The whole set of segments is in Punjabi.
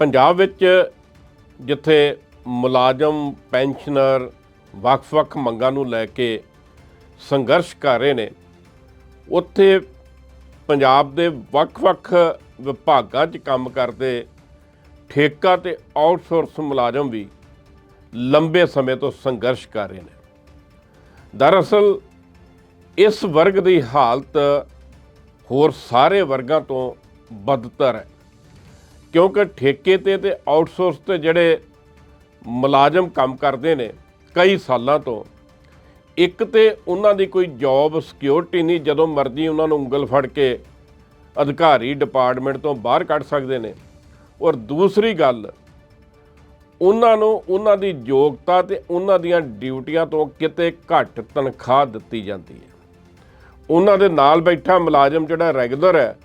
ਪੰਜਾਬ ਵਿੱਚ ਜਿੱਥੇ ਮੁਲਾਜ਼ਮ, ਪੈਨਸ਼ਨਰ ਵੱਖ-ਵੱਖ ਮੰਗਾਂ ਨੂੰ ਲੈ ਕੇ ਸੰਘਰਸ਼ ਕਰ ਰਹੇ ਨੇ, ਉੱਥੇ ਪੰਜਾਬ ਦੇ ਵੱਖ-ਵੱਖ ਵਿਭਾਗਾਂ 'ਚ ਕੰਮ ਕਰਦੇ ਠੇਕਾ ਤੇ ਆਊਟਸੋਰਸ ਮੁਲਾਜ਼ਮ ਵੀ ਲੰਬੇ ਸਮੇਂ ਤੋਂ ਸੰਘਰਸ਼ ਕਰ ਰਹੇ ਨੇ। ਦਰਅਸਲ, ਇਸ ਵਰਗ ਦੀ ਹਾਲਤ ਹੋਰ ਸਾਰੇ ਵਰਗਾਂ ਤੋਂ ਬਦਤਰ ਹੈ। ਕਿਉਂਕਿ ਠੇਕੇ ਤੇ ਤੇ ਆਊਟਸੋਰਸ ਤੇ ਜਿਹੜੇ ਮੁਲਾਜ਼ਮ ਕੰਮ ਕਰਦੇ ਨੇ ਕਈ ਸਾਲਾਂ ਤੋਂ, ਇੱਕ ਤੇ ਉਹਨਾਂ ਦੀ ਕੋਈ ਜੌਬ ਸਿਕਿਉਰਿਟੀ ਨਹੀਂ, ਜਦੋਂ ਮਰਜ਼ੀ ਉਹਨਾਂ ਨੂੰ ਉਂਗਲ ਫੜ ਕੇ ਅਧਿਕਾਰੀ ਡਿਪਾਰਟਮੈਂਟ ਤੋਂ ਬਾਹਰ ਕੱਢ ਸਕਦੇ ਨੇ। ਔਰ ਦੂਸਰੀ ਗੱਲ, ਉਹਨਾਂ ਨੂੰ ਉਹਨਾਂ ਦੀ ਯੋਗਤਾ ਤੇ ਉਹਨਾਂ ਦੀਆਂ ਡਿਊਟੀਆਂ ਤੋਂ ਕਿਤੇ ਘੱਟ ਤਨਖਾਹ ਦਿੱਤੀ ਜਾਂਦੀ ਹੈ। ਉਹਨਾਂ ਦੇ ਨਾਲ ਬੈਠਾ ਮੁਲਾਜ਼ਮ ਜਿਹੜਾ ਰੈਗੂਲਰ ਹੈ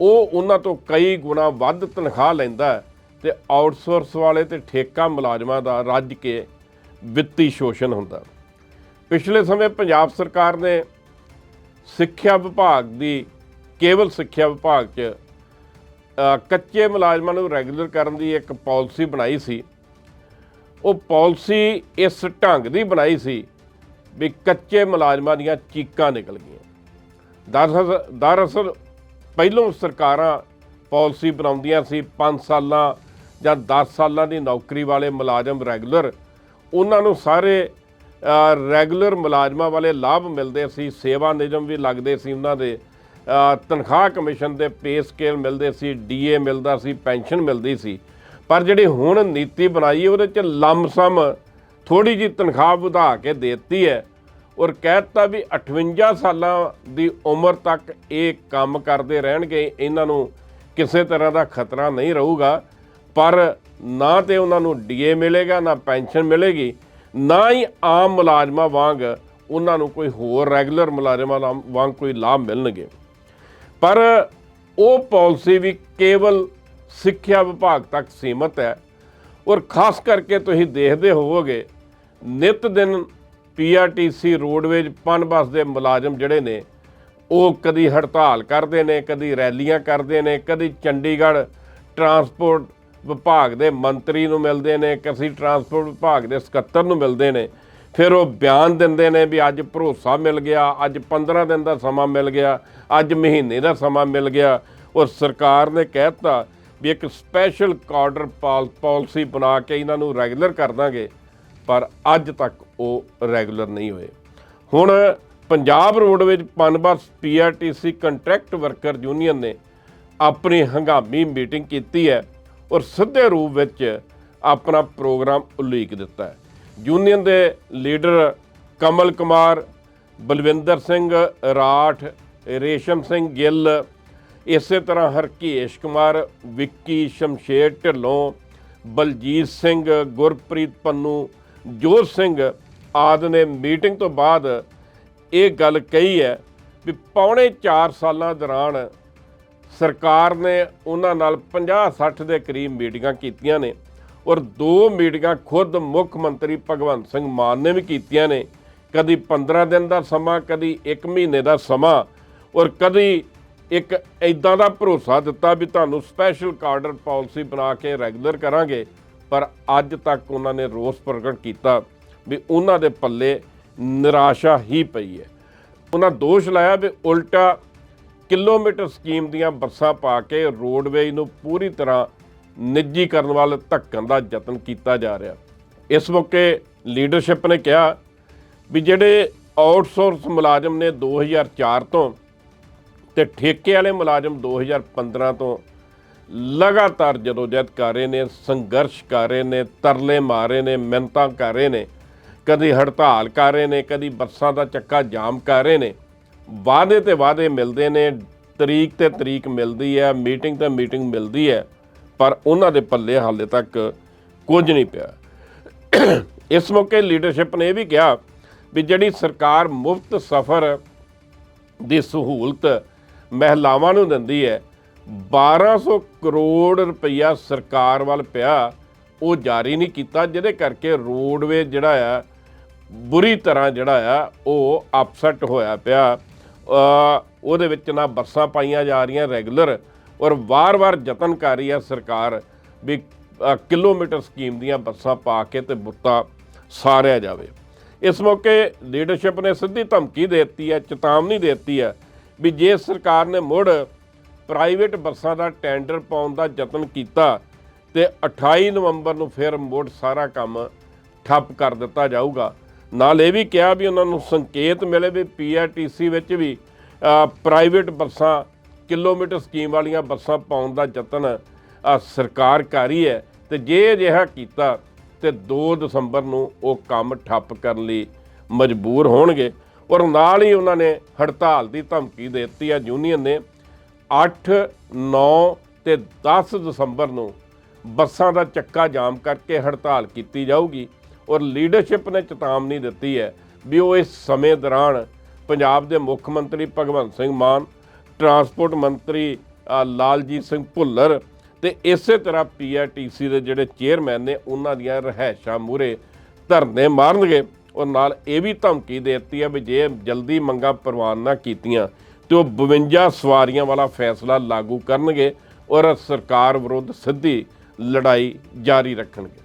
ਉਹ ਉਹਨਾਂ ਤੋਂ ਕਈ ਗੁਣਾ ਵੱਧ ਤਨਖਾਹ ਲੈਂਦਾ ਹੈ ਤੇ ਆਊਟਸੋਰਸ ਵਾਲੇ ਤੇ ਠੇਕਾ ਮੁਲਾਜ਼ਮਾਂ ਦਾ ਰੱਜ ਕੇ ਵਿੱਤੀ ਸ਼ੋਸ਼ਣ ਹੁੰਦਾ ਪਿਛਲੇ ਸਮੇਂ ਪੰਜਾਬ ਸਰਕਾਰ ਨੇ ਸਿੱਖਿਆ ਵਿਭਾਗ ਦੀ, ਕੇਵਲ ਸਿੱਖਿਆ ਵਿਭਾਗ 'ਚ ਕੱਚੇ ਮੁਲਾਜ਼ਮਾਂ ਨੂੰ ਰੈਗੂਲਰ ਕਰਨ ਦੀ ਇੱਕ ਪਾਲਿਸੀ ਬਣਾਈ ਸੀ। ਉਹ ਪਾਲਿਸੀ ਇਸ ਢੰਗ ਦੀ ਬਣਾਈ ਸੀ ਵੀ ਕੱਚੇ ਮੁਲਾਜ਼ਮਾਂ ਦੀਆਂ ਚੀਕਾਂ ਨਿਕਲ ਗਈਆਂ। ਦਰਅਸਲ ਦਰਅਸਲ ਪਹਿਲੋਂ ਸਰਕਾਰਾਂ ਪਾਲਿਸੀ ਬਣਾਉਂਦੀਆਂ ਸੀ 5 ਸਾਲਾਂ ਜਾਂ 10 ਸਾਲਾਂ ਦੀ ਨੌਕਰੀ ਵਾਲੇ ਮੁਲਾਜ਼ਮ ਰੈਗੂਲਰ, ਉਹਨਾਂ ਨੂੰ ਸਾਰੇ ਰੈਗੂਲਰ ਮੁਲਾਜ਼ਮਾਂ ਵਾਲੇ ਲਾਭ ਮਿਲਦੇ ਸੀ, ਸੇਵਾ ਨਿਯਮ ਵੀ ਲੱਗਦੇ ਸੀ ਉਹਨਾਂ ਦੇ ਤਨਖਾਹ ਕਮਿਸ਼ਨ ਦੇ ਪੇ ਸਕੇਲ ਮਿਲਦੇ ਸੀ, ਡੀਏ ਮਿਲਦਾ ਸੀ, ਪੈਨਸ਼ਨ ਮਿਲਦੀ ਸੀ। ਪਰ ਜਿਹੜੀ ਹੁਣ ਨੀਤੀ ਬਣਾਈ, ਉਹਦੇ ਚ ਲੰਮਸਮ ਥੋੜੀ ਜੀ ਤਨਖਾਹ ਵਧਾ ਕੇ ਦਿੱਤੀ ਹੈ। ਔਰ ਕਹਿਤਾ ਵੀ 58 ਸਾਲਾਂ ਦੀ ਉਮਰ ਤੱਕ ਇਹ ਕੰਮ ਕਰਦੇ ਰਹਿਣਗੇ, ਇਹਨਾਂ ਨੂੰ ਕਿਸੇ ਤਰ੍ਹਾਂ ਦਾ ਖਤਰਾ ਨਹੀਂ ਰਹੂਗਾ, ਪਰ ਨਾ ਤੇ ਉਹਨਾਂ ਨੂੰ ਡੀਏ ਮਿਲੇਗਾ, ਨਾ ਪੈਨਸ਼ਨ ਮਿਲੇਗੀ, ਨਾ ਹੀ ਆਮ ਮੁਲਾਜ਼ਮਾਂ ਵਾਂਗ ਉਹਨਾਂ ਨੂੰ ਕੋਈ ਹੋਰ ਰੈਗੂਲਰ ਮੁਲਾਜ਼ਮਾਂ ਲਾ- ਵਾਂਗ ਕੋਈ ਲਾਭ ਮਿਲਣਗੇ। ਪਰ ਉਹ ਪਾਲਿਸੀ ਵੀ ਕੇਵਲ ਸਿੱਖਿਆ ਵਿਭਾਗ ਤੱਕ ਸੀਮਤ ਹੈ ਔਰ ਖਾਸ ਕਰਕੇ ਤੁਸੀਂ ਦੇਖਦੇ ਹੋਵੋਗੇ, ਨਿਤ ਦਿਨ ਪੀਆਰਟੀਸੀ ਰੋਡਵੇਜ ਪਨਬੱਸ ਦੇ ਮੁਲਾਜ਼ਮ ਜਿਹੜੇ ਨੇ, ਉਹ ਕਦੀ ਹੜਤਾਲ ਕਰਦੇ ਨੇ, ਕਦੀ ਰੈਲੀਆਂ ਕਰਦੇ ਨੇ, ਕਦੀ ਚੰਡੀਗੜ੍ਹ ਟਰਾਂਸਪੋਰਟ ਵਿਭਾਗ ਦੇ ਮੰਤਰੀ ਨੂੰ ਮਿਲਦੇ ਨੇ, ਕਦੀ ਟਰਾਂਸਪੋਰਟ ਵਿਭਾਗ ਦੇ ਸਕੱਤਰ ਨੂੰ ਮਿਲਦੇ ਨੇ। ਫਿਰ ਉਹ ਬਿਆਨ ਦਿੰਦੇ ਨੇ ਵੀ ਅੱਜ ਭਰੋਸਾ ਮਿਲ ਗਿਆ, ਅੱਜ 15 ਦਿਨ ਦਾ ਸਮਾਂ ਮਿਲ ਗਿਆ, ਅੱਜ ਮਹੀਨੇ ਦਾ ਸਮਾਂ ਮਿਲ ਗਿਆ। ਔਰ ਸਰਕਾਰ ਨੇ ਕਹਿਤਾ ਵੀ ਇੱਕ ਸਪੈਸ਼ਲ ਕਾਰਡਰ ਪਾਲਿਸੀ ਬਣਾ ਕੇ ਇਹਨਾਂ ਨੂੰ ਰੈਗੂਲਰ ਕਰ ਦਾਂਗੇ। ਪਰ ਅੱਜ ਤੱਕ ਉਹ ਰੈਗੂਲਰ ਨਹੀਂ ਹੋਏ। ਹੁਣ Punjab roadways Punbus PRTC contract worker union ਨੇ ਆਪਣੀ ਹੰਗਾਮੀ ਮੀਟਿੰਗ ਕੀਤੀ ਹੈ ਔਰ ਸਿੱਧੇ ਰੂਪ ਵਿੱਚ ਆਪਣਾ ਪ੍ਰੋਗਰਾਮ ਉਲੀਕ ਦਿੱਤਾ ਹੈ। ਯੂਨੀਅਨ ਦੇ ਲੀਡਰ ਕਮਲ ਕੁਮਾਰ, ਬਲਵਿੰਦਰ ਸਿੰਘ ਰਾਠ, ਰੇਸ਼ਮ ਸਿੰਘ ਗਿੱਲ, ਇਸੇ ਤਰ੍ਹਾਂ ਹਰਕੇਸ਼ ਕੁਮਾਰ, ਵਿੱਕੀ ਸ਼ਮਸ਼ੇਰ ਢਿੱਲੋਂ, ਬਲਜੀਤ ਸਿੰਘ, ਗੁਰਪ੍ਰੀਤ ਪੰਨੂ ਜੋਤ ਸਿੰਘ ਆਦਿ ਨੇ ਮੀਟਿੰਗ ਤੋਂ ਬਾਅਦ ਇਹ ਗੱਲ ਕਹੀ ਹੈ ਵੀ ਪੌਣੇ 4 ਸਾਲਾਂ ਦੌਰਾਨ ਸਰਕਾਰ ਨੇ ਉਹਨਾਂ ਨਾਲ 50-60 ਦੇ ਕਰੀਬ ਮੀਟਿੰਗਾਂ ਕੀਤੀਆਂ ਨੇ ਔਰ ਦੋ ਮੀਟਿੰਗਾਂ ਖੁਦ ਮੁੱਖ ਮੰਤਰੀ ਭਗਵੰਤ ਸਿੰਘ ਮਾਨ ਨੇ ਵੀ ਕੀਤੀਆਂ ਨੇ, ਕਦੀ 15 ਦਿਨ ਦਾ ਸਮਾਂ, ਕਦੀ 1 ਮਹੀਨੇ ਦਾ ਸਮਾਂ ਔਰ ਕਦੀ ਇੱਕ ਇਦਾਂ ਦਾ ਭਰੋਸਾ ਦਿੱਤਾ ਵੀ ਤੁਹਾਨੂੰ ਸਪੈਸ਼ਲ ਕਾਰਡਰ ਪਾਲਿਸੀ ਬਣਾ ਕੇ ਰੈਗੂਲਰ ਕਰਾਂਗੇ। ਪਰ ਅੱਜ ਤੱਕ ਉਹਨਾਂ ਨੇ ਰੋਸ ਪ੍ਰਗਟ ਕੀਤਾ ਵੀ ਉਹਨਾਂ ਦੇ ਪੱਲੇ ਨਿਰਾਸ਼ਾ ਹੀ ਪਈ ਹੈ। ਉਹਨਾਂ ਦੋਸ਼ ਲਾਇਆ ਵੀ ਉਲਟਾ ਕਿਲੋਮੀਟਰ ਸਕੀਮ ਦੀਆਂ ਬੱਸਾਂ ਪਾ ਕੇ ਰੋਡਵੇਜ ਨੂੰ ਪੂਰੀ ਤਰ੍ਹਾਂ ਨਿੱਜੀ ਕਰਨ ਵੱਲ ਧੱਕਣ ਦਾ ਯਤਨ ਕੀਤਾ ਜਾ ਰਿਹਾ। ਇਸ ਮੌਕੇ ਲੀਡਰਸ਼ਿਪ ਨੇ ਕਿਹਾ ਵੀ ਜਿਹੜੇ ਆਊਟਸੋਰਸ ਮੁਲਾਜ਼ਮ ਨੇ 2004 ਤੋਂ ਤੇ ਠੇਕੇ ਵਾਲੇ ਮੁਲਾਜ਼ਮ 2015 ਤੋਂ ਲਗਾਤਾਰ ਜਦੋਜਹਿਦ ਕਰ ਰਹੇ ਨੇ, ਸੰਘਰਸ਼ ਕਰ ਰਹੇ ਨੇ, ਤਰਲੇ ਮਾਰ ਰਹੇ ਨੇ, ਮਿਹਨਤਾਂ ਕਰ ਰਹੇ ਨੇ, ਕਦੀ ਹੜਤਾਲ ਕਰ ਰਹੇ ਨੇ, ਕਦੀ ਬੱਸਾਂ ਦਾ ਚੱਕਾ ਜਾਮ ਕਰ ਰਹੇ ਨੇ, ਵਾਅਦੇ ਤੇ ਵਾਅਦੇ ਮਿਲਦੇ ਨੇ, ਤਰੀਕ ਤੇ ਤਰੀਕ ਮਿਲਦੀ ਹੈ, ਮੀਟਿੰਗ ਤੇ ਮੀਟਿੰਗ ਮਿਲਦੀ ਹੈ, ਪਰ ਉਹਨਾਂ ਦੇ ਪੱਲੇ ਹਾਲੇ ਤੱਕ ਕੁਝ ਨਹੀਂ ਪਿਆ। ਇਸ ਮੌਕੇ ਲੀਡਰਸ਼ਿਪ ਨੇ ਇਹ ਵੀ ਕਿਹਾ ਵੀ ਜਿਹੜੀ ਸਰਕਾਰ ਮੁਫਤ ਸਫ਼ਰ ਦੀ ਸਹੂਲਤ ਮਹਿਲਾਵਾਂ ਨੂੰ ਦਿੰਦੀ ਹੈ 1200 ਕਰੋੜ ਰੁਪਈਆ ਸਰਕਾਰ ਵੱਲ ਪਿਆ, ਉਹ ਜਾਰੀ ਨਹੀਂ ਕੀਤਾ, ਜਿਹਦੇ ਕਰਕੇ ਰੋਡਵੇ ਜਿਹੜਾ ਆ, ਬੁਰੀ ਤਰ੍ਹਾਂ ਜਿਹੜਾ ਆ, ਉਹ ਅਪਸੈਟ ਹੋਇਆ ਪਿਆ। ਉਹਦੇ ਵਿੱਚ ਨਾ ਬੱਸਾਂ ਪਾਈਆਂ ਜਾ ਰਹੀਆਂ ਰੈਗੂਲਰ, ਔਰ ਵਾਰ-ਵਾਰ ਯਤਨ ਕਰ ਰਹੀ ਹੈ ਸਰਕਾਰ ਵੀ ਕਿਲੋਮੀਟਰ ਸਕੀਮ ਦੀਆਂ ਬੱਸਾਂ ਪਾ ਕੇ ਤੇ ਬੁੱਤਾ ਸਾਰਿਆ ਜਾਵੇ। ਇਸ ਮੌਕੇ ਲੀਡਰਸ਼ਿਪ ਨੇ ਸਿੱਧੀ ਧਮਕੀ ਦੇ ਦਿੱਤੀ ਹੈ, ਚੇਤਾਵਨੀ ਦੇ ਦਿੱਤੀ ਹੈ ਵੀ ਜੇ ਸਰਕਾਰ ਨੇ ਮੁੜ ਪ੍ਰਾਈਵੇਟ ਬੱਸਾਂ ਦਾ ਟੈਂਡਰ ਪਾਉਣ ਦਾ ਯਤਨ ਕੀਤਾ ਤੇ 28 ਨਵੰਬਰ ਨੂੰ ਫਿਰ ਮੁੜ ਸਾਰਾ ਕੰਮ ਠੱਪ ਕਰ ਦਿੱਤਾ ਜਾਊਗਾ। ਨਾਲ ਇਹ ਵੀ ਕਿਹਾ ਵੀ ਉਹਨਾਂ ਨੂੰ ਸੰਕੇਤ ਮਿਲੇ ਵੀ ਪੀਆਰਟੀਸੀ ਵਿੱਚ ਵੀ ਪ੍ਰਾਈਵੇਟ ਬੱਸਾਂ, ਕਿਲੋਮੀਟਰ ਸਕੀਮ ਵਾਲੀਆਂ ਬੱਸਾਂ ਪਾਉਣ ਦਾ ਯਤਨ ਸਰਕਾਰ ਕਰ ਰਹੀ ਹੈ ਤੇ ਜੇ ਅਜਿਹਾ ਕੀਤਾ ਤੇ 2 ਦਸੰਬਰ ਨੂੰ ਉਹ ਕੰਮ ਠੱਪ ਕਰਨ ਲਈ ਮਜਬੂਰ ਹੋਣਗੇ। ਔਰ ਨਾਲ ਹੀ ਉਹਨਾਂ ਨੇ ਹੜਤਾਲ ਦੀ ਧਮਕੀ ਦੇ ਦਿੱਤੀ ਹੈ ਯੂਨੀਅਨ ਨੇ 8 9 ਤੇ 10 ਦਸੰਬਰ ਨੂੰ ਬੱਸਾਂ ਦਾ ਚੱਕਾ ਜਾਮ ਕਰਕੇ ਹੜਤਾਲ ਕੀਤੀ ਜਾਊਗੀ ਔਰ ਲੀਡਰਸ਼ਿਪ ਨੇ ਚੇਤਾਵਨੀ ਦਿੱਤੀ ਹੈ ਵੀ ਉਹ ਇਸ ਸਮੇਂ ਦੌਰਾਨ ਪੰਜਾਬ ਦੇ ਮੁੱਖ ਮੰਤਰੀ ਭਗਵੰਤ ਸਿੰਘ ਮਾਨ, ਟਰਾਂਸਪੋਰਟ ਮੰਤਰੀ ਲਾਲਜੀਤ ਸਿੰਘ ਭੁੱਲਰ ਤੇ ਇਸੇ ਤਰ੍ਹਾਂ ਪੀਆਰਟੀਸੀ ਦੇ ਜਿਹੜੇ ਚੇਅਰਮੈਨ ਨੇ, ਉਹਨਾਂ ਦੀਆਂ ਰਹਿائشਾਂ ਮੂਰੇ ਧਰਨੇ ਮਾਰਨਗੇ ਔਰ ਨਾਲ ਇਹ ਵੀ ਧਮਕੀ ਦੇ ਦਿੱਤੀ ਹੈ ਵੀ ਜੇ ਜਲਦੀ ਮੰਗਾ ਪ੍ਰਵਾਨ ਨਾ ਕੀਤੀਆਂ ਤੇ ਉਹ 52 ਸਵਾਰੀਆਂ ਵਾਲਾ ਫੈਸਲਾ ਲਾਗੂ ਕਰਨਗੇ ਔਰ ਸਰਕਾਰ ਵਿਰੁੱਧ ਸਿੱਧੀ ਲੜਾਈ ਜਾਰੀ ਰੱਖਣਗੇ।